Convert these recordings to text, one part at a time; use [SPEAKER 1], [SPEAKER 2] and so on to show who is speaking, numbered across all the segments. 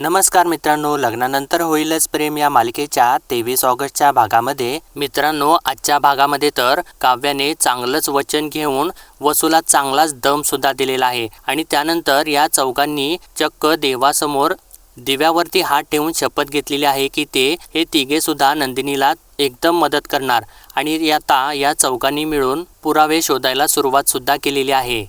[SPEAKER 1] नमस्कार मित्रांनो लग्नानंतर होईलच प्रेम या मालिकेच्या तेवीस ऑगस्टच्या भागामध्ये. मित्रांनो आजच्या भागामध्ये तर काव्याने चांगलंच वचन घेऊन वसूला चांगलाच दम सुद्धा दिलेला आहे. आणि त्यानंतर या चौघांनी चक्क देवासमोर दिव्यावरती हात ठेवून शपथ घेतलेली आहे की ते हे तिघे सुद्धा नंदिनीला एकदम मदत करणार. आणि आता या चौघांनी मिळून पुरावे शोधायला सुरुवात सुद्धा केलेली आहे.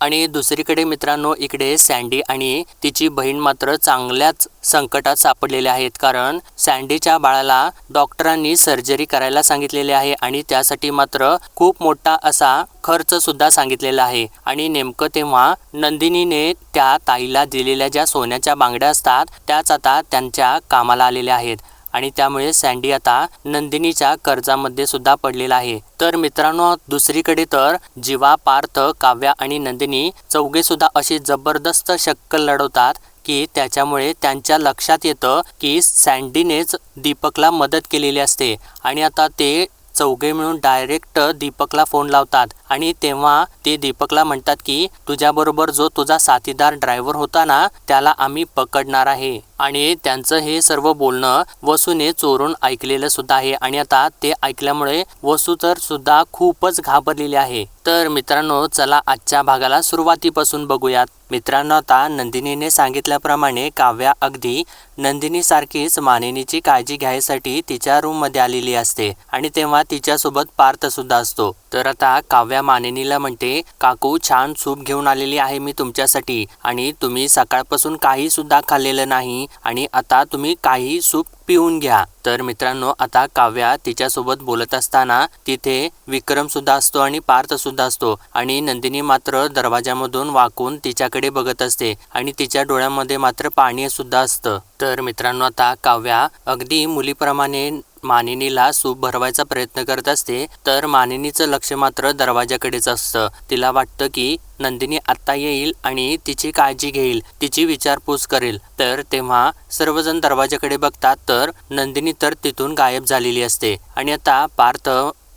[SPEAKER 1] आणि दुसरीकडे मित्रांनो इकडे सँडी आणि तिची बहीण मात्र चांगल्याच संकटात सापडलेल्या आहेत. कारण सँडीच्या बाळाला डॉक्टरांनी सर्जरी करायला सांगितलेले आहे आणि त्यासाठी मात्र खूप मोठा असा खर्च सुद्धा सांगितलेला आहे. आणि नेमकं तेव्हा नंदिनीने त्या ताईला दिलेल्या ज्या सोन्याच्या बांगड्या असतात त्याच आता त्यांच्या कामाला आलेल्या आहेत. आणि त्यामुळे सँडी आता नंदिनीच्या कर्जामध्ये सुद्धा पडलेला आहे. तर मित्रांनो दुसरीकडे तर जीवा पार्थ काव्या आणि नंदिनी चौघे सुद्धा अशी जबरदस्त शक्कल लढवतात की त्याच्यामुळे त्यांच्या लक्षात येतं की सँडीनेच दीपकला मदत केलेली असते. आणि आता ते चौघे मिळून डायरेक्ट दीपकला फोन लावतात आणि तेव्हा ते दीपकला म्हणतात की तुझ्याबरोबर जो तुझा साथीदार ड्रायव्हर होता ना त्याला आम्ही पकडणार आहे. आणि त्यांचं हे सर्व बोलणं वसूने चोरून ऐकलेलं सुद्धा आहे. आणि आता ते ऐकल्यामुळे वसू तर सुद्धा खूपच घाबरलेली आहे. तर मित्रांनो चला आजच्या भागाला सुरुवातीपासून बघूयात. मित्रांनो आता नंदिनीने सांगितल्याप्रमाणे काव्या अगदी नंदिनीसारखीच मानिनीची काळजी घ्यायसाठी तिच्या रूममध्ये आलेली असते. आणि तेव्हा तिच्यासोबत पार्थ सुद्धा असतो. तर आता काव्या मानिनीला म्हणते काकू छान सूप घेऊन आलेली आहे मी तुमच्यासाठी आणि तुम्ही सकाळपासून काही सुद्धा खाल्लेलं नाही आणि आता तुम्ही काही सूप पिऊन घ्या. तर मित्रांनो आता काव्या तिच्यासोबत बोलत असताना तिथे विक्रम सुद्धा असतो आणि पार्थ सुद्धा असतो आणि नंदिनी मात्र दरवाजामधून वाकून तिच्याकडे बघत असते आणि तिच्या डोळ्यामध्ये मात्र पाणी सुद्धा असतं. तर मित्रांनो आता काव्या अगदी मुलीप्रमाणे मानिनीला सूप भरवायचा प्रयत्न करत असते तर मानिनीचं लक्ष मात्र दरवाजाकडेच असतं. तिला वाटतं की नंदिनी आत्ता येईल आणि तिची काळजी घेईल तिची विचारपूस करेल. तर तेव्हा सर्वजण दरवाजाकडे बघतात तर नंदिनी तर तिथून गायब झालेली असते. आणि आता पार्थ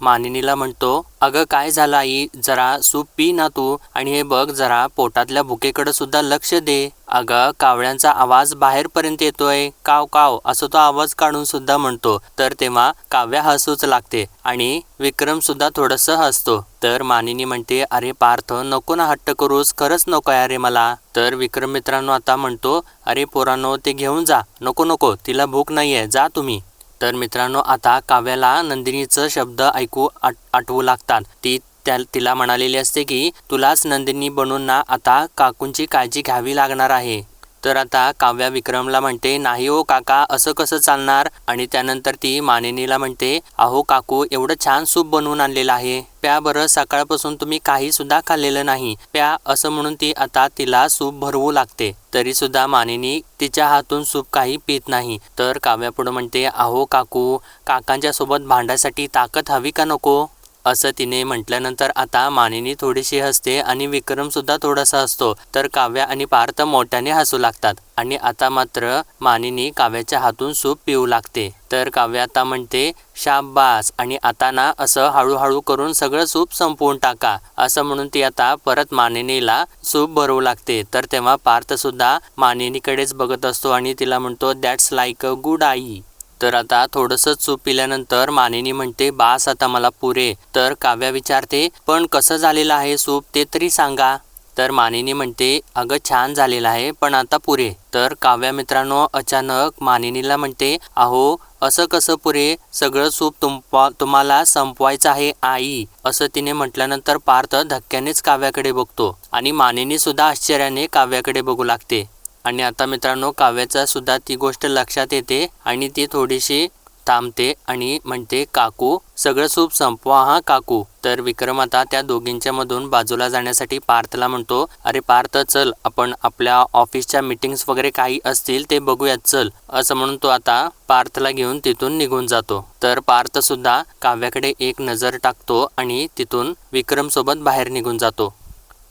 [SPEAKER 1] मानिनीला म्हणतो अगं काय झालं आई? जरा सूप पी ना तू आणि हे बघ जरा पोटातल्या भुकेकडे सुद्धा लक्ष दे. अगं कावळ्यांचा आवाज बाहेरपर्यंत येतोय. काव काव असं तो आवाज काढून सुद्धा म्हणतो. तर तेव्हा काव्या हसूच लागते आणि विक्रम सुद्धा थोडस हसतो. तर मानिनी म्हणते अरे पार्थ नको ना हट्ट करूस. खरंच नको अरे मला. तर विक्रम मित्रांनो आता म्हणतो अरे पोरांनो ते घेऊन जा. नको नको तिला भूक नाहीये. जा तुम्ही. तर मित्रांनो आता काव्याला नंदिनीचं शब्द ऐकू आट आठवू लागतात. ती त्या तिला म्हणालेली असते की तुलाच नंदिनी बनून ना आता काकूंची काळजी घ्यावी लागणार आहे. तर आता काव्या विक्रमला म्हणते नाही हो काका असं कसं चालणार? आणि त्यानंतर ती मानिनीला म्हणते अहो काकू एवढं छान सूप बनवून आणलेलं आहे. प्या बरं सकाळपासून तुम्ही काही सुद्धा खाल्लेलं नाही. प्या असं म्हणून ती आता तिला सूप भरवू लागते. तरी सुद्धा मानिनी तिच्या हातून सूप काही पित नाही. तर काव्या पुढे म्हणते अहो काकू काकांच्या सोबत भांडायसाठी ताकद हवी का नको? असं तिने म्हटल्यानंतर आता मानिनी थोडीशी हसते आणि विक्रमसुद्धा थोडासा हसतो. तर काव्या आणि पार्थ मोठ्याने हसू लागतात आणि आता मात्र मानिनी काव्याच्या हातून सूप पिऊ लागते. तर काव्य आता म्हणते शाबास! आणि आता ना असं हळूहळू करून सगळं सूप संपवून टाका. असं म्हणून ती आता परत मानिनीला सूप भरवू लागते. तर तेव्हा पार्थ सुद्धा मानिनीकडेच बघत असतो आणि तिला म्हणतो दॅट्स लाईक अ गुड आई. तर आता थोडंसं चूप पिल्यानंतर मानिनी म्हणते बास आता मला पुरे. तर काव्या विचारते पण कसं झालेलं आहे सूप? ते तरी सांगा. तर मानिनी म्हणते अगं छान झालेलं आहे पण आता पुरे. तर काव्या मित्रांनो अचानक मानिनीला म्हणते अहो असं कसं पुरे? सगळं सूप तुम्पा तुम्हाला संपवायचं आहे आई. असं तिने म्हटल्यानंतर पार्थ धक्क्यानेच काव्याकडे बघतो. आणि मानिनी सुद्धा आश्चर्याने काव्याकडे बघू लागते. आणि आता मित्रांनो काव्याचा सुद्धा ती गोष्ट लक्षात येते आणि ती थोडीशी थांबते आणि म्हणते काकू सगळं सूप संपवा हा काकू. तर विक्रम आता त्या दोघींच्या मधून बाजूला जाण्यासाठी पार्थला म्हणतो अरे पार्थ चल आपण आपल्या ऑफिसच्या मीटिंग्स वगैरे काही असतील ते बघूयात चल. असं म्हणून तो आता पार्थला घेऊन तिथून निघून जातो. तर पार्थ सुद्धा काव्याकडे एक नजर टाकतो आणि तिथून विक्रम सोबत बाहेर निघून जातो.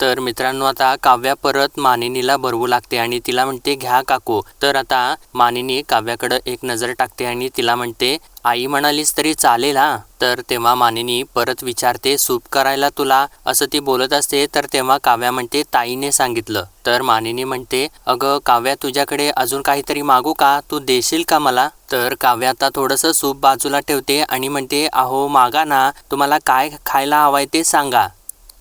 [SPEAKER 1] तर मित्रांनो आता काव्या परत मानिनीला भरवू लागते आणि तिला म्हणते घ्या काकू. तर आता मानिनी काव्याकडं एक नजर टाकते आणि तिला म्हणते आई म्हणालीस तरी चालेल हा. तर तेव्हा मानिनी परत विचारते सूप करायला तुला? असं ती बोलत असते. तर तेव्हा काव्या म्हणते ताईने सांगितलं. तर मानिनी म्हणते अगं काव्या तुझ्याकडे अजून काहीतरी मागू का? तू देशील का मला? तर काव्या आता थोडंसं सूप बाजूला ठेवते आणि म्हणते अहो मागा ना. तुम्हाला काय खायला हवंय ते सांगा.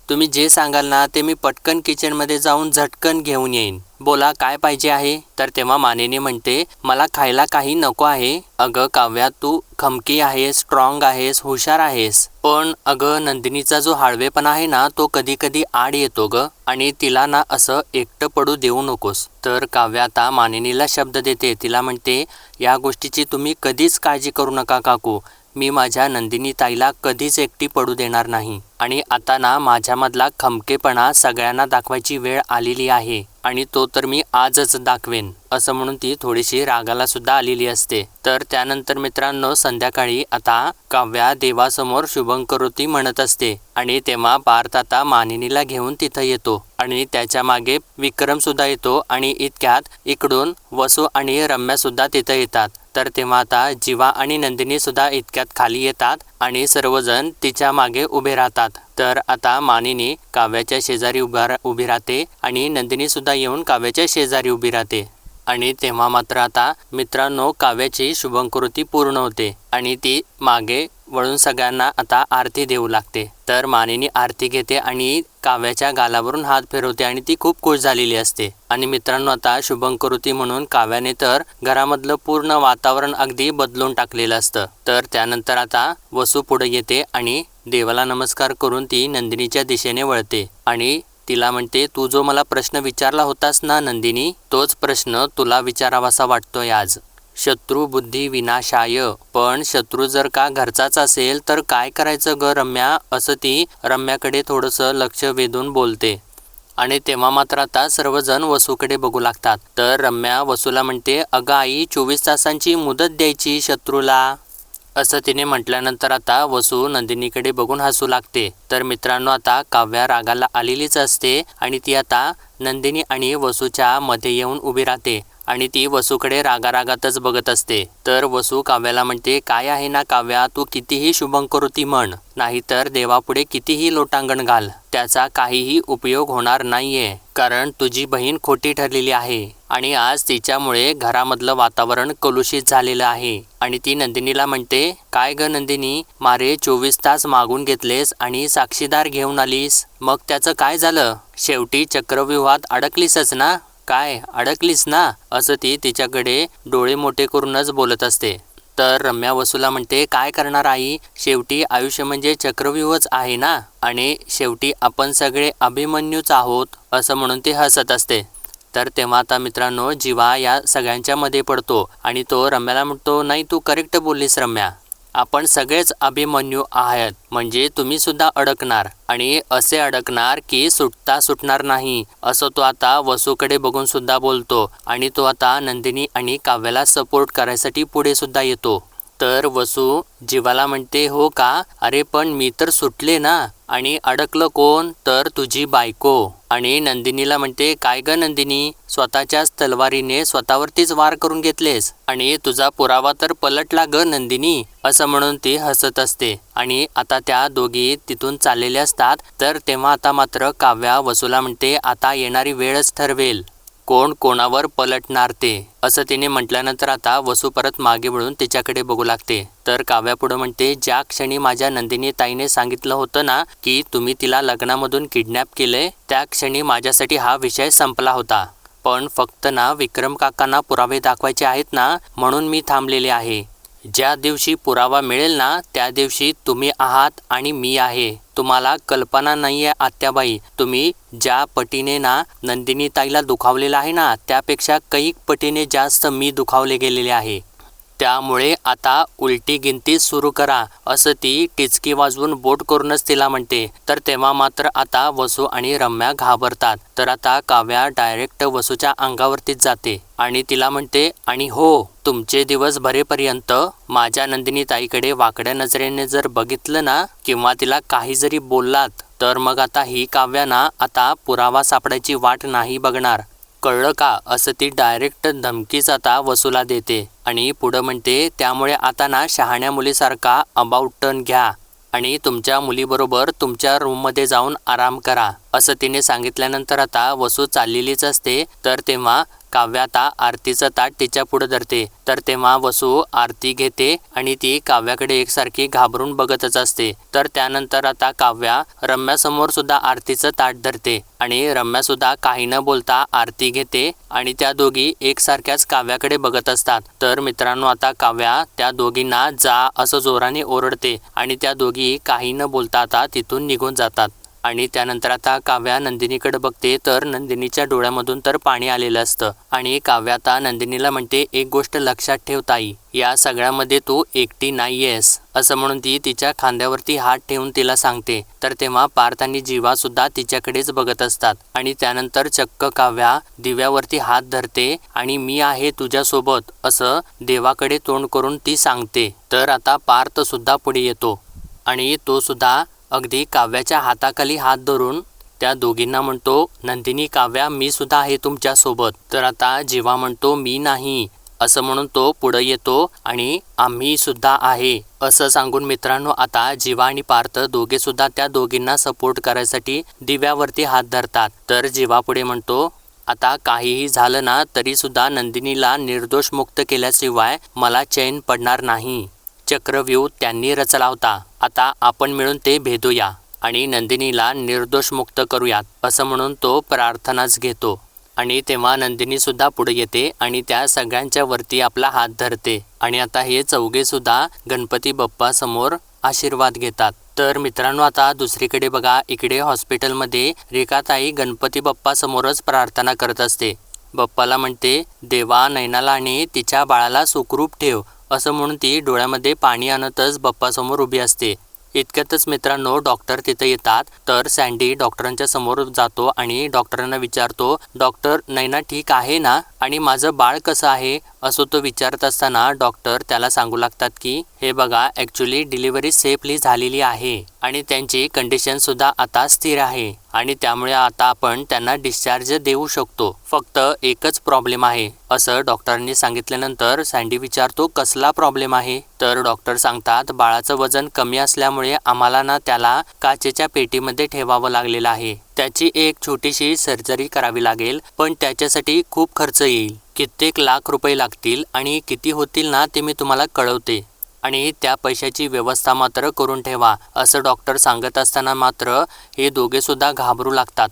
[SPEAKER 1] तुम्ही जे सांगाल ना ते मी पटकन किचनमध्ये जाऊन झटकन घेऊन येईन. बोला काय पाहिजे आहे? तर तेव्हा मानेने म्हणते मला खायला काही नको आहे. अगं काव्या तू खमकी आहेस स्ट्रॉंग आहेस हुशार आहेस. पण अगं नंदिनीचा जो हाळवेपणा आहे ना तो कधी कधी आड येतो ग. आणि तिला ना असं एकटं पडू देऊ नकोस. तर काव्या आता मानिनीला शब्द देते. तिला म्हणते या गोष्टीची तुम्ही कधीच काळजी करू नका काकू. मी माझ्या नंदिनी ताईला कधीच एकटी पडू देणार नाही. आणि आता ना माझ्यामधला खमकेपणा सगळ्यांना दाखवायची वेळ आलेली आहे आणि तो तर मी आजच दाखवेन असं म्हणून ती थोडीशी रागाला सुद्धा आलेली असते. तर त्यानंतर मित्रांनो संध्याकाळी आता काव्या देवासमोर शुभंकरोती म्हणत असते आणि तेव्हा पार्थ आता मानिनीला घेऊन तिथं येतो आणि त्याच्यामागे विक्रम सुद्धा येतो आणि इतक्यात इकडून वसू आणि रम्या सुद्धा तिथं येतात. तर तेव्हा आता जीवा आणि नंदिनी सुद्धा इतक्यात खाली येतात आणि सर्वजण तिच्यामागे उभे राहतात. तर आता मानिनी काव्याच्या शेजारी उभा उभी राहते आणि नंदिनी सुद्धा येऊन काव्याच्या शेजारी उभी राहते. आणि तेव्हा मात्र आता मित्रांनो काव्याची शुभंकृती पूर्ण होते आणि ती मागे वळून सगळ्यांना आता आरती देऊ लागते. तर मानिनी आरती घेते आणि काव्याच्या गालावरून हात फिरवते आणि ती खूप खुश झालेली असते. आणि मित्रांनो आता शुभंकरुती म्हणून काव्याने तर घरामधलं पूर्ण वातावरण अगदी बदलून टाकलेलं असतं. तर त्यानंतर आता वसू पुढे येते आणि देवाला नमस्कार करून ती नंदिनीच्या दिशेने वळते आणि तिला म्हणते तू जो मला प्रश्न विचारला होतास ना नंदिनी तोच प्रश्न तुला विचारावासा वाटतोय आज. शत्रू बुद्धी विनाशाय पण शत्रू जर का घरचाच असेल तर काय करायचं ग रम्या? असं ती रम्याकडे थोडंसं लक्ष वेधून बोलते. आणि तेव्हा मात्र आता सर्वजण वसूकडे बघू लागतात. तर रम्या वसूला म्हणते अगं आई चोवीस तासांची मुदत द्यायची शत्रूला. असं तिने म्हटल्यानंतर आता वसू नंदिनीकडे बघून हसू लागते. तर मित्रांनो आता काव्या रागाला आलेलीच असते आणि ती आता नंदिनी आणि वसूच्या मध्ये येऊन उभी राहते. आणि ती वसूकडे रागारागातच बघत असते. तर वसू काव्याला म्हणते काय आहे ना काव्या तू कितीही शुभंकरोती म्हण नाहीतर देवापुढे कितीही लोटांगण घाल त्याचा काहीही उपयोग होणार नाहीये कारण तुझी बहीण खोटी ठरलेली आहे आणि आज तिच्यामुळे घरामधलं वातावरण कलुषित झालेलं आहे. आणि ती नंदिनीला म्हणते काय ग नंदिनी मारे चोवीस तास मागून घेतलेस आणि साक्षीदार घेऊन आलीस मग त्याचं काय झालं? शेवटी चक्रव्यूहात अडकलीसच ना? काय? अडकलीस ना? असं ती तिच्याकडे डोळे मोठे करूनच बोलत असते. तर रम्या वसुला म्हणते काय करणार आई? शेवटी आयुष्य म्हणजे चक्रव्यूहच आहे ना? आणि शेवटी आपण सगळे अभिमन्यूच आहोत असं म्हणून ती हसत असते. तर तेव्हा आता मित्रांनो जीवा या सगळ्यांच्या मध्ये पडतो आणि तो रम्याला म्हणतो नाही तू करेक्ट बोललीस रम्या. आपण सगळेच अभिमन्यू आहात. म्हणजे तुम्ही सुद्धा अडकणार. आणि असे अडकणार की सुटता सुटणार नाही असं तो आता वसूकडे बघून सुद्धा बोलतो. आणि तो आता नंदिनी आणि काव्याला सपोर्ट करायसाठी पुढे सुद्धा येतो. तर वसू जीवाला म्हणते हो का? अरे पण मी तर सुटले ना. आणि अडकलं कोण? तर तुझी बायको. आणि नंदिनीला म्हणते काय ग नंदिनी? स्वतःच्याच तलवारीने स्वतःवरतीच वार करून घेतलेस. आणि तुझा पुरावा तर पलटला ग नंदिनी असं म्हणून ती हसत असते. आणि आता त्या दोघी तिथून चाललेल्या असतात तर तेव्हा आता मात्र काव्या वसूला म्हणते आता येणारी वेळच ठरवेल. कोण कोणावर पलटणार ते? असं तिने म्हटल्यानंतर आता वसू परत मागे वळून तिच्याकडे बघू लागते. तर काव्या पुढे म्हणते ज्या क्षणी माझ्या नंदिनी ताईने सांगितलं होतं ना की तुम्ही तिला लग्नामधून किडनॅप केलंय त्या क्षणी माझ्यासाठी हा विषय संपला होता. पण फक्त ना विक्रम काकांना पुरावे दाखवायचे आहेत ना म्हणून मी थांबलेले आहे. ज्या दिवशी पुरावा मिळेल ना त्या दिवशी तुम्ही आहात आणि मी आहे. तुम्हाला कल्पना नाही आहे आत्याबाई. तुम्ही ज्या पटीने ना नंदिनी ताईला दुखावलेलं आहे ना त्यापेक्षा कैक पटीने जास्त मी दुखावले गेलेले आहे. त्यामुळे आता उलटी गिनती सुरू करा असं ती टिचकी वाजवून बोट करूनच तिला म्हणते. तर तेव्हा मात्र आता वसू आणि रम्या घाबरतात. तर आता काव्या डायरेक्ट वसूच्या अंगावरतीच जाते आणि तिला म्हणते आणि हो तुमचे दिवस भरेपर्यंत माझ्या नंदिनी ताईकडे वाकड्या नजरेने जर बघितलं ना किंवा तिला काही जरी बोललात तर मग आता ही काव्याना आता पुरावा सापडायची वाट नाही बघणार. कळलं का? असं ती डायरेक्ट धमकीच आता वसूला देते. आणि पुढं म्हणते त्यामुळे आता ना शहाण्या मुलीसारखा अबाउट टर्न घ्या. आणि तुमच्या मुलीबरोबर तुमच्या रूममध्ये जाऊन आराम करा. असं तिने सांगितल्यानंतर आता वसू चाललेलीच असते. तर तेव्हा काव्या आता आरतीचं ताट तिच्या पुढे धरते. तर तेव्हा वसू आरती घेते आणि ती काव्याकडे एकसारखी घाबरून बघतच असते. तर त्यानंतर आता काव्या रम्यासमोर सुद्धा आरतीचं ताट धरते आणि रम्या सुद्धा काही न बोलता आरती घेते आणि त्या दोघी एकसारख्याच काव्याकडे बघत असतात. तर मित्रांनो आता काव्या त्या दोघींना जा असं जोराने ओरडते आणि त्या दोघी काही न बोलता आता तिथून निघून जातात. आणि त्यानंतर आता काव्या नंदिनीकडे बघते तर नंदिनीच्या डोळ्यामधून तर पाणी आलेलं असतं. आणि काव्या आता नंदिनीला म्हणते एक गोष्ट लक्षात ठेव ताई या सगळ्यामध्ये तू एकटी नाहीयेस. असं म्हणून ती तिच्या खांद्यावरती हात ठेवून तिला सांगते. तर तेव्हा पार्थ आणि जीवा सुद्धा तिच्याकडेच बघत असतात. आणि त्यानंतर चक्क काव्या दिव्यावरती हात धरते आणि मी आहे तुझ्यासोबत असं देवाकडे तोंड करून ती सांगते. तर आता पार्थ सुद्धा पुढे येतो. आणि तो सुद्धा अगदी काव्याच्या हाताखाली हात धरून त्या दोघींना म्हणतो नंदिनी काव्या मी सुद्धा आहे तुमच्यासोबत. तर आता जीवा म्हणतो मी नाही असं म्हणून तो पुढं येतो आणि आम्ही सुद्धा आहे असं सांगून मित्रांनो आता जीवा आणि पार्थ दोघे सुद्धा त्या दोघींना सपोर्ट करायसाठी दिव्यावरती हात धरतात. तर जीवा पुढे म्हणतो आता काहीही झालं ना तरी सुद्धा नंदिनीला निर्दोष मुक्त केल्याशिवाय मला चैन पडणार नाही. चक्रव्यूह त्यांनी रचला होता आता आपण मिळून ते भेदूया आणि नंदिनीला निर्दोष मुक्त करूयात असं म्हणून तो प्रार्थनाच घेतो. आणि तेव्हा नंदिनी सुद्धा पुढे येते आणि त्या सगळ्यांच्या वरती आपला हात धरते. आणि आता हे चौघे सुद्धा गणपती बाप्पा समोर आशीर्वाद घेतात. तर मित्रांनो आता दुसरीकडे बघा इकडे हॉस्पिटलमध्ये रेखाताई गणपती बाप्पा समोरच प्रार्थना करत असते. बाप्पाला म्हणते देवा नैनाला आणि तिच्या बाळाला सुखरूप ठेव. असं म्हणून ती डोळ्यामध्ये पाणी आणतच बाप्पासमोर उभी असते. इतक्यातच मित्रांनो डॉक्टर तिथं येतात. तर सँडी डॉक्टरांच्या समोर जातो आणि डॉक्टरांना विचारतो डॉक्टर नैना ठीक आहे ना? आणि माझं बाळ कसं आहे? असं तो विचारत असताना डॉक्टर त्याला सांगू लागतात की हे बघा ॲक्च्युली डिलिव्हरी सेफली झालेली आहे आणि त्यांची कंडिशनसुद्धा आता स्थिर आहे. आणि त्यामुळे आता आपण त्यांना डिस्चार्ज देऊ शकतो. फक्त एकच प्रॉब्लेम आहे. असं डॉक्टरांनी सांगितल्यानंतर सँडी विचारतो कसला प्रॉब्लेम आहे? तर डॉक्टर सांगतात बाळाचं वजन कमी असल्यामुळे आम्हाला ना त्याला काचेच्या पेटीमध्ये ठेवावं लागलेलं आहे. त्याची एक छोटीशी सर्जरी करावी लागेल पण त्याच्यासाठी खूप खर्च येईल. कित्येक लाख रुपये लागतील आणि किती होतील ना ते मी तुम्हाला कळवते. आणि त्या पैशाची व्यवस्था मात्र करून ठेवा असं डॉक्टर सांगत असताना मात्र हे दोघेसुद्धा घाबरू लागतात.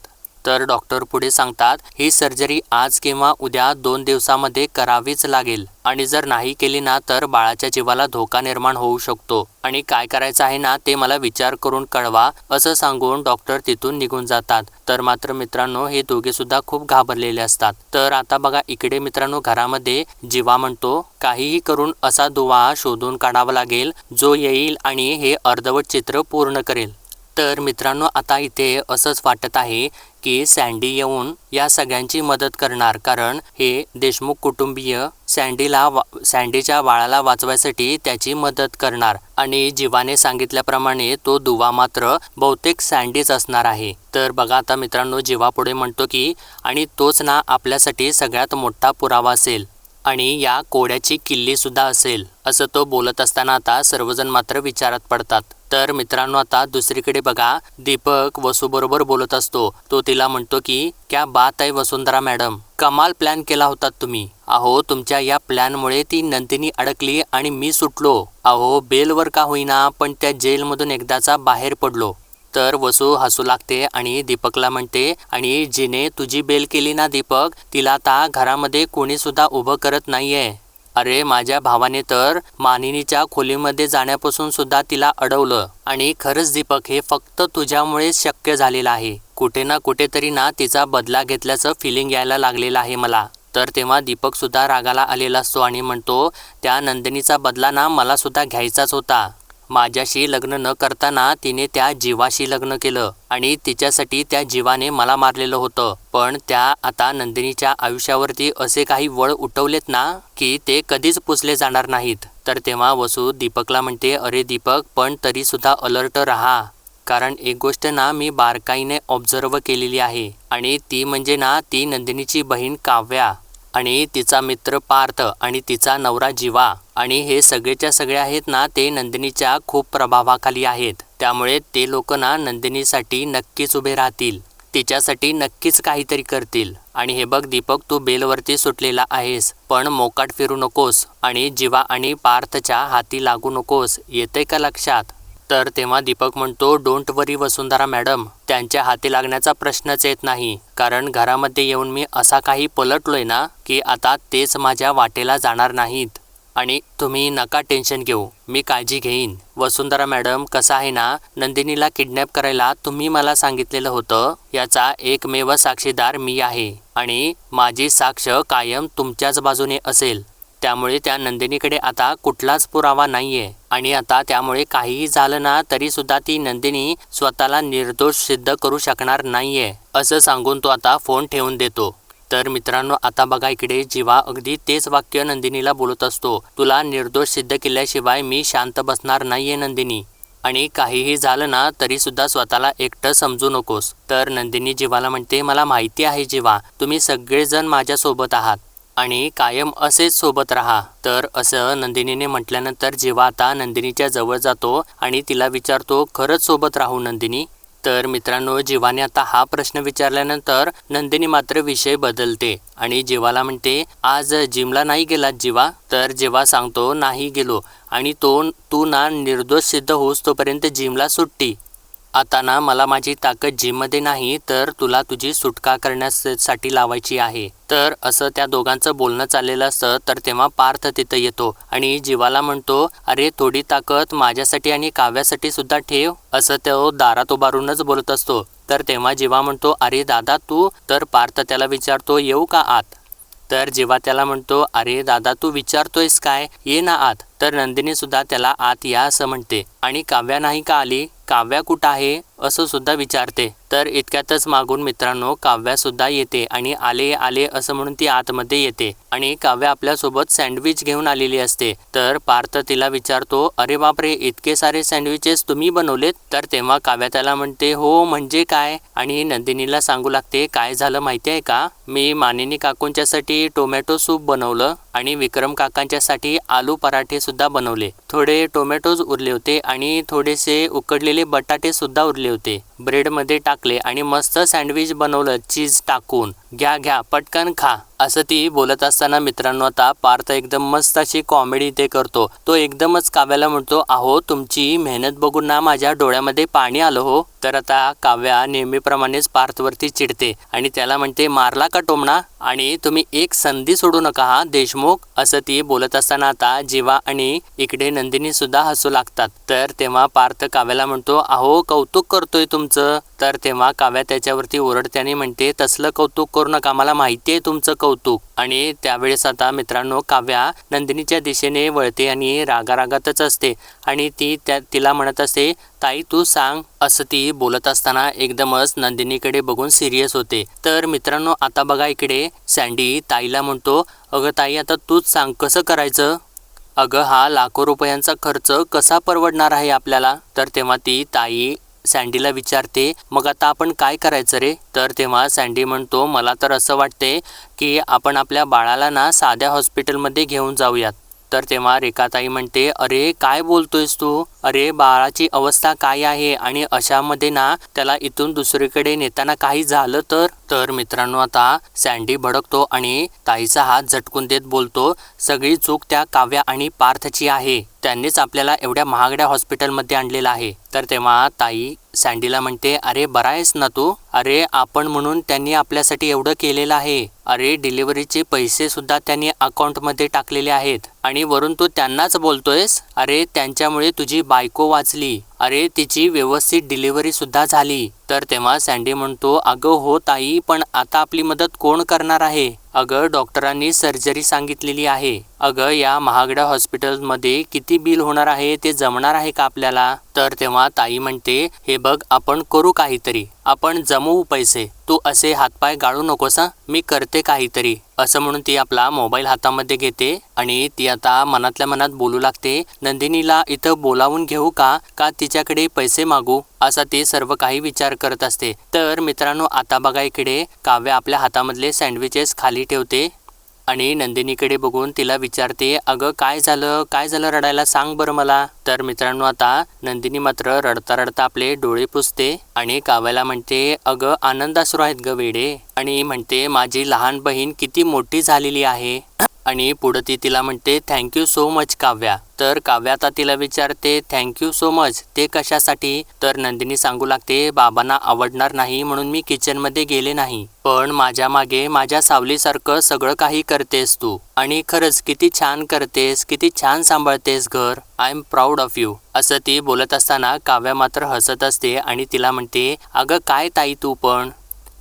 [SPEAKER 1] तर डॉक्टर पुढे सांगतात ही सर्जरी आज किंवा उद्या दोन दिवसामध्ये करावीच लागेल. आणि जर नाही केली ना तर बाळाच्या जीवाला धोका निर्माण होऊ शकतो. आणि काय करायचं आहे ना ते मला विचार करून कळवा असं सांगून डॉक्टर तिथून निघून जातात. तर मात्र मित्रांनो हे दोघे सुद्धा खूप घाबरलेले असतात. तर आता बघा इकडे मित्रांनो घरामध्ये जीवा म्हणतो काहीही करून असा दुवा शोधून काढावा लागेल जो येईल आणि हे अर्धवट चित्र पूर्ण करेल. तर मित्रांनो आता इथे असंच वाटत आहे की सँडी येऊन या सगळ्यांची मदत करणार. कारण हे देशमुख कुटुंबीय सँडीला वा सँडीच्या बाळाला वाचवायसाठी त्याची मदत करणार. आणि जीवाने सांगितल्याप्रमाणे तो दुवा मात्र बहुतेक सँडीच असणार आहे. तर बघा आता मित्रांनो जीवा पुढे म्हणतो की आणि तोच ना आपल्यासाठी सगळ्यात मोठा पुरावा असेल. आणि या कोड्याची किल्ली सुद्धा असेल. असं तो बोलत असताना आता सर्वजण मात्र विचारात पडतात. तर मित्रांनो आता दुसरीकडे बघा दीपक वसूबरोबर बोलत असतो. तो तिला म्हणतो की क्या बात आहे वसुंधरा मॅडम कमाल प्लॅन केला होता तुम्ही. अहो तुमच्या या प्लॅनमुळे ती नंदिनी अडकली आणि मी सुटलो. अहो बेलवर का होईना पण त्या जेलमधून एकदाचा बाहेर पडलो. तर वसू हसू लागते आणि दीपकला म्हणते आणि जिने तुझी बेल केली ना दीपक तिला आता घरामध्ये कोणीसुद्धा उभं करत नाहीये. अरे माझ्या भावाने तर मानिनीच्या खोलीमध्ये जाण्यापासून सुद्धा तिला अडवलं. आणि खरंच दीपक हे फक्त तुझ्यामुळे शक्य झालेलं आहे. कुठे ना कुठेतरी ना तिचा बदला घेतल्याचं फिलिंग यायला लागलेलं आहे मला. तर तेव्हा दीपक सुद्धा रागाला आलेला असतो आणि म्हणतो त्या नंदिनीचा बदला ना मला सुद्धा घ्यायचाच होता. माझ्याशी लग्न न करताना तिने त्या जीवाशी लग्न केलं आणि तिच्यासाठी त्या जीवाने मला मारलेलं होतं. पण त्या आता नंदिनीच्या आयुष्यावरती असे काही वळ उठवलेत ना की ते कधीच पुसले जाणार नाहीत. तर तेव्हा वसू दीपकला म्हणते अरे दीपक पण तरीसुद्धा अलर्ट राहा. कारण एक गोष्ट ना मी बारकाईने ऑब्झर्व केलेली आहे. आणि ती म्हणजे ना ती नंदिनीची बहीण काव्या. आणि तिचा मित्र पार्थ आणि तिचा नवरा जीवा. आणि हे सगळेच्या सगळे आहेत ना ते नंदिनीच्या खूप प्रभावाखाली आहेत. त्यामुळे ते लोक ना नंदिनीसाठी नक्कीच उभे राहतील. तिच्यासाठी नक्कीच काहीतरी करतील. आणि हे बघ दीपक तू बेलवरती सुटलेला आहेस पण मोकाट फिरू नकोस आणि जीवा आणि पार्थच्या हाती लागू नकोस. येते का लक्षात? तर तेव्हा दीपक म्हणतो डोंट वरी वसुंधरा मॅडम त्यांच्या हाती लागण्याचा प्रश्नच येत नाही. कारण घरामध्ये येऊन मी असा काही पलटलोय ना की आता तेच माझ्या वाटेला जाणार नाहीत. आणि तुम्ही नका टेन्शन घेऊ मी काळजी घेईन. वसुंधरा मॅडम कसं आहे ना नंदिनीला किडनॅप करायला तुम्ही मला सांगितलेलं होतं याचा एकमेव साक्षीदार मी आहे. आणि माझी साक्ष कायम तुमच्याच बाजूने असेल. त्यामुळे त्या नंदिनीकडे आता कुठलाच पुरावा नाहीये. आणि आता त्यामुळे काहीही झालं ना तरी सुद्धा ती नंदिनी स्वतःला निर्दोष सिद्ध करू शकणार नाहीये असं सांगून तो आता फोन ठेवून देतो. तर मित्रांनो आता बघा इकडे जीवा अगदी तेच वाक्य नंदिनीला बोलत असतो. तुला निर्दोष सिद्ध केल्याशिवाय मी शांत बसणार नाहीये नंदिनी. आणि काहीही झालं ना तरी सुद्धा स्वतःला एकटं समजू नकोस. तर नंदिनी जीवाला म्हणते मला माहिती आहे जीवा तुम्ही सगळेजण माझ्यासोबत आहात. आणि कायम असेच सोबत राहा. तर असं नंदिनीने म्हटल्यानंतर जेव्हा आता नंदिनीच्या जवळ जातो आणि तिला विचारतो खरंच सोबत राहू नंदिनी? तर मित्रांनो जीवाने आता हा प्रश्न विचारल्यानंतर नंदिनी मात्र विषय बदलते आणि जीवाला म्हणते आज जिमला नाही गेलात जीवा? तर जेव्हा सांगतो नाही गेलो. आणि तो तू ना निर्दोष सिद्ध होस तोपर्यंत जिमला सुट्टी. आता ना मला माझी ताकद जिममध्ये नाही तर तुला तुझी सुटका करण्यासाठी लावायची आहे. तर असं त्या दोघांचं बोलणं चाललेलं असतं तर तेव्हा पार्थ तिथं येतो आणि जीवाला म्हणतो अरे थोडी ताकद माझ्यासाठी आणि काव्यासाठी सुद्धा ठेव असं तो दारात उभारूनच बोलत असतो. तर तेव्हा जीवा म्हणतो अरे दादा तू तर पार्थ त्याला विचारतो येऊ का आत? तर जेव्हा त्याला म्हणतो अरे दादा तू विचारतोयस काय? ये ना आत. तर नंदिनी सुद्धा त्याला आत या असं म्हणते. आणि काव्या नाही का आली? काव्या कुठं आहे? असं सुद्धा विचारते. तर इतक्यातच मागून मित्रांनो काव्या सुद्धा येते आणि आले आले असं म्हणून ती आतमध्ये येते. आणि काव्या आपल्यासोबत सँडविच घेऊन आलेली असते. तर पार्थ तिला विचारतो अरे बापरे इतके सारे सँडविचेस तुम्ही बनवलेत? तर तेव्हा काव्या त्याला म्हणते हो म्हणजे काय? आणि नंदिनीला सांगू लागते काय झालं माहिती आहे का? मी मानिनी काकूंच्यासाठी टोमॅटो सूप बनवलं आणि विक्रम काकांच्यासाठी आलू पराठे सुद्धा बनवले. थोडे टोमॅटोज उरले होते आणि थोडेसे उकडलेले बटाटे सुद्धा उरले होते. ब्रेडमध्ये टाकले आणि मस्त सँडविच बनवलं चीज टाकून. घ्या घ्या पटकन खा असं ती बोलत असताना मित्रांनो आता पार्थ एकदम मस्त अशी कॉमेडी ते करतो. तो एकदमच काव्याला म्हणतो अहो तुमची मेहनत बघून ना माझ्या डोळ्यामध्ये पाणी आलं हो. तर आता काव्या नेहमीप्रमाणेच पार्थवरती चिडते आणि त्याला म्हणते मारला का टोमणा? आणि तुम्ही एक संधी सोडू नका हा देशमुख. असं ती बोलत असताना आता जीवा आणि इकडे नंदिनी सुद्धा हसू लागतात. तर तेव्हा पार्थ काव्याला म्हणतो अहो कौतुक करतोय तुमचं? तर तेव्हा काव्या त्याच्यावरती ओरडते आणि म्हणते तसलं कौतुक करू नका मला माहिती आहे तुमचं कौतुक. आणि त्यावेळेस आता मित्रांनो काव्या नंदिनीच्या दिशेने वळते आणि रागारागातच असते. आणि ती त्या तिला म्हणत असते ताई तू सांग. असं ती बोलत असताना एकदमच नंदिनीकडे बघून सिरियस होते. तर मित्रांनो आता बघा इकडे सँडी ताईला म्हणतो अगं ताई आता तूच सांग कसं करायचं? अगं हा लाखो रुपयांचा खर्च कसा परवडणार आहे आपल्याला? तर तेव्हा ती ताई सँडीला विचारते मग आता आपण काय करायचं रे? तर तेव्हा सँडी म्हणतो मला तर असं वाटते की आपण आपल्या बाळाला ना साध्या हॉस्पिटलमध्ये घेऊन जाऊयात. तर तेव्हा रेखाताई म्हणते अरे काय बोलतोयस तू? अरे बाळाची अवस्था काय आहे? आणि अशामध्ये ना त्याला इथून दुसरीकडे नेताना काही झालं तर? तर मित्रांनो आता सँडी भडकतो आणि ताईचा हात झटकून देत बोलतो सगळी चूक त्या काव्या आणि पार्थची आहे. त्यांनीच आपल्याला एवढ्या महागड्या हॉस्पिटलमध्ये आणलेलं आहे. तर तेव्हा ताई सँडीला म्हणते अरे बरा आहेस ना तू? अरे आपण म्हणून त्यांनी आपल्यासाठी एवढं केलेलं आहे. अरे डिलिव्हरीचे पैसे सुद्धा त्यांनी अकाउंटमध्ये टाकलेले आहेत. आणि वरून तू त्यांनाच बोलतोयस? अरे त्यांच्यामुळे तुझी बायको वाचली. अरे तिची व्यवस्थित डिलिव्हरी सुद्धा झाली. तर तेव्हा सँडी म्हणतो अगं हो ताई पण आता आपली मदत कोण करणार आहे? अगं डॉक्टरांनी सर्जरी सांगितलेली आहे. अगं या महागड्या हॉस्पिटलमध्ये किती बिल होणार आहे ते जमणार आहे का आपल्याला? तर तेव्हा ताई म्हणते हे बघ आपण करू काहीतरी. आपण जमवू पैसे. तू असे हातपाय गाळू नकोस मी करते काहीतरी. असं म्हणून ती आपला मोबाईल हातामध्ये घेते आणि ती आता मनातल्या मनात बोलू लागते नंदिनीला इथं बोलावून घेऊ का? का ती तिच्याकडे पैसे मागू असा ती सर्व काही विचार करत असते. तर मित्रांनो आता बघा इकडे काव्य आपल्या हातामधले सँडविचेस खाली ठेवते आणि नंदिनीकडे बघून तिला विचारते अगं काय झालं? काय झालं रडायला? सांग बरं मला. तर मित्रांनो आता नंदिनी मात्र रडता रडता आपले डोळे पुसते आणि काव्याला म्हणते अगं आनंदाश्रू आहेत ग वेडे. आणि म्हणते माझी लहान बहीण किती मोठी झालेली आहे. आणि पुढं ती तिला म्हणते थँक्यू सो मच काव्या. तर काव्या आता तिला विचारते थँक्यू सो मच ते कशासाठी? तर नंदिनी सांगू लागते बाबांना आवडणार नाही म्हणून मी किचनमध्ये गेले नाही. पण माझ्या मागे माझ्या सावलीसारखं सगळं काही करतेस तू. आणि खरंच किती छान करतेस किती छान सांभाळतेस घर. I am proud of you असं ती बोलत असताना काव्या मात्र हसत असते आणि तिला म्हणते अगं काय ताई तू पण?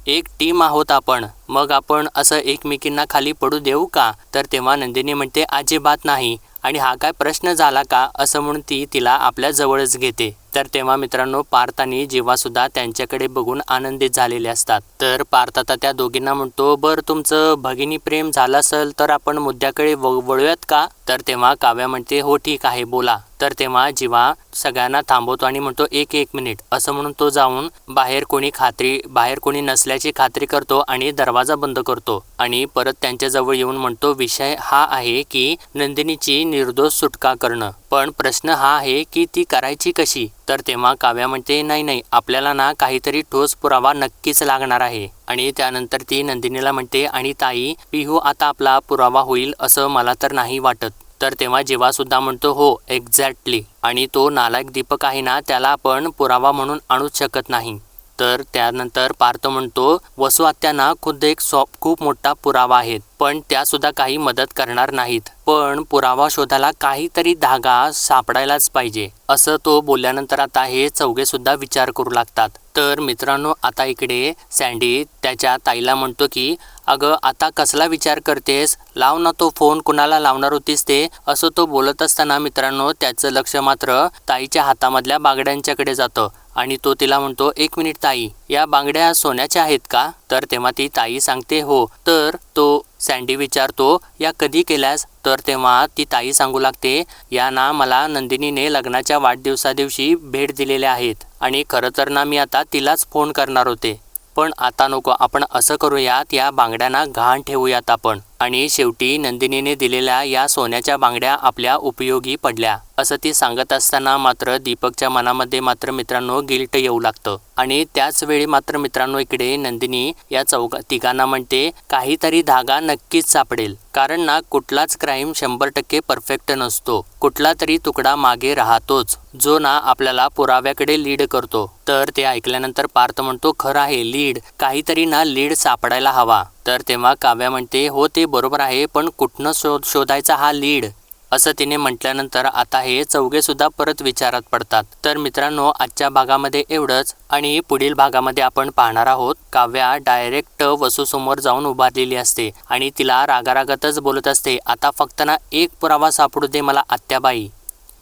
[SPEAKER 1] एक टीम आहोत आपण. मग आपण असं एकमेकींना खाली पडू देऊ का? तर तेव्हा नंदिनी म्हणते अजिबात नाही. आणि हा काय प्रश्न झाला का? असं म्हणून ती तिला आपल्या जवळच घेते. तर तेव्हा मित्रांनो पार्थ आणि जीवासुद्धा त्यांच्याकडे बघून आनंदित झालेले असतात. तर पार्थ आता त्या दोघींना म्हणतो बरं तुमचं भगिनी प्रेम झालं असेल तर आपण मुद्द्याकडे व वळूयात का? तर तेव्हा काव्या म्हणते हो ठीक आहे बोला. तर तेव्हा जीवा सगळ्यांना थांबवतो आणि म्हणतो एक एक मिनिट. असं म्हणून तो जाऊन बाहेर कोणी खात्री बाहेर कोणी नसल्याची खात्री करतो आणि दरवाजा बंद करतो. आणि परत त्यांच्याजवळ येऊन म्हणतो विषय हा आहे की नंदिनीची निर्दोष सुटका करणं. पण प्रश्न हा आहे की ती करायची कशी? तर तेव्हा काव्या म्हणते नाही नाही आपल्याला ना काहीतरी ठोस पुरावा नक्कीच लागणार आहे. आणि त्यानंतर ती नंदिनीला म्हणते आणि ताई पिहू आता आपला पुरावा होईल असं मला तर नाही वाटत. तर तेव्हा जेव्हा सुद्धा म्हणतो हो एक्झॅक्टली आणि तो नालायक दीपक आहे ना त्याला आपण पुरावा म्हणून आणूच शकत नाही. तर त्यानंतर पार्थ म्हणतो वसुआत्याना खुद्द एक सॉप खूप मोठा पुरावा आहे पण त्यासुद्धा काही मदत करणार नाहीत. पण पुरावा शोधायला काहीतरी धागा सापडायलाच पाहिजे. असं तो बोलल्यानंतर आता हे चौघे सुद्धा विचार करू लागतात. तर मित्रांनो आता इकडे सँडी त्याच्या ताईला म्हणतो की अगं आता कसला विचार करतेस? लाव ना तो फोन कुणाला लावणार होतीस ते? असं तो बोलत असताना मित्रांनो त्याचं लक्ष मात्र ताईच्या हातामधल्या बागड्यांच्याकडे जातं. आणि तो तिला म्हणतो एक मिनिट ताई या बांगड्या सोन्याच्या आहेत का? तर तेव्हा ती ताई सांगते हो. तर तो सँडी विचारतो या कधी केल्यास? तर तेव्हा ती ताई सांगू लागते या ना मला नंदिनीने लग्नाच्या वाढदिवसादिवशी भेट दिलेल्या आहेत आणि खरं तर ना मी आता तिलाच फोन करणार होते. पण आता नको आपण असं करूयात या बांगड्यांना घाण ठेवूयात आपण. आणि शेवटी नंदिनीने दिलेल्या या सोन्याच्या बांगड्या आपल्या उपयोगी पडल्या. असं ती सांगत असताना मात्र दीपकच्या मनामध्ये मात्र मित्रांनो गिल्ट येऊ लागतं. आणि त्याच वेळी मात्र मित्रांनो इकडे नंदिनी या चौघा तिघांना म्हणते काहीतरी धागा नक्कीच सापडेल. कारण ना कुठलाच क्राईम शंभर टक्के परफेक्ट नसतो. कुठला तरी तुकडा मागे राहतोच. जो ना आपल्याला पुराव्याकडे लीड करतो. तर ते ऐकल्यानंतर पार्थ म्हणतो खरं आहे लीड काहीतरी ना लीड सापडायला हवा. तर तेव्हा काव्या म्हणते हो ते बरोबर आहे पण कुठनं शोध शोधायचा हा लीड असं तिने म्हटल्यानंतर आता हे चौघे सुद्धा परत विचारात पडतात. तर मित्रांनो आजच्या भागामध्ये एवढंच. आणि पुढील भागामध्ये आपण पाहणार आहोत काव्या डायरेक्ट वसूसमोर जाऊन उभारलेली असते. आणि तिला रागारागातच बोलत असते. आता फक्त ना एक पुरावा सापडू दे मला आत्याबाई.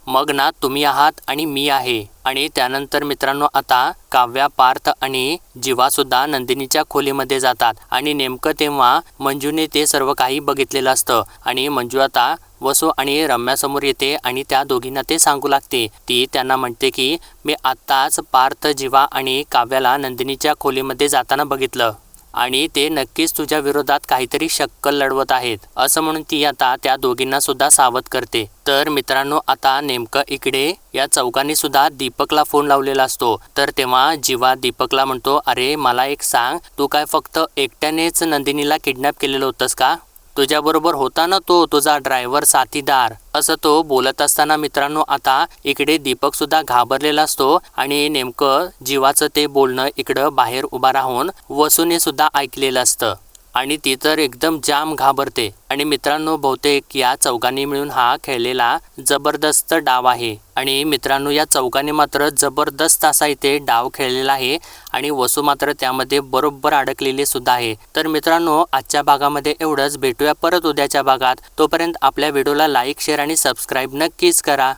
[SPEAKER 1] मग ना तुम्ही आहात आणि मी आहे. आणि त्यानंतर मित्रांनो आता काव्या पार्थ आणि जीवासुद्धा नंदिनीच्या खोलीमध्ये जातात. आणि नेमकं तेव्हा मंजूने ते सर्व काही बघितलेलं असतं. आणि मंजू आता वसू आणि रम्यासमोर येते आणि त्या दोघींना ते सांगू लागते. ती त्यांना म्हणते की मी आत्ताच पार्थ जीवा आणि काव्याला नंदिनीच्या खोलीमध्ये जाताना बघितलं. आणि ते नक्कीच तुझ्या विरोधात काहीतरी शक्कल लढवत आहेत. असं म्हणून ती आता त्या दोघींना सुद्धा सावध करते. तर मित्रांनो आता नेमकं इकडे या चौकांनी सुद्धा दीपकला फोन लावलेला असतो. तर तेव्हा जीवा दीपकला म्हणतो अरे मला एक सांग तू काय फक्त एकट्यानेच नंदिनीला किडनॅप केलेलं होतंस का? तुझ्याबरोबर होता ना तो तुझा ड्रायव्हर साथीदार? असं तो बोलत असताना मित्रांनो आता इकडे दीपक सुद्धा घाबरलेला असतो आणि नेमकं जीवाचं ते बोलणं इकडं बाहेर उभा राहून वसूने सुद्धा ऐकलेलं असतं. आणि ती तर एकदम जाम घाबरते. आणि मित्रांनो बहुतेक या चौघांनी मिळून हा खेळलेला जबरदस्त डाव आहे. आणि मित्रांनो या चौघांनी मात्र जबरदस्त असा इथे डाव खेळलेला आहे. आणि वसू मात्र त्यामध्ये बरोबर अडकलेली सुद्धा आहे. तर मित्रांनो आजच्या भागामध्ये एवढंच. भेटूया परत उद्याच्या भागात. तोपर्यंत आपल्या व्हिडिओला लाईक शेअर आणि सबस्क्राईब नक्कीच करा.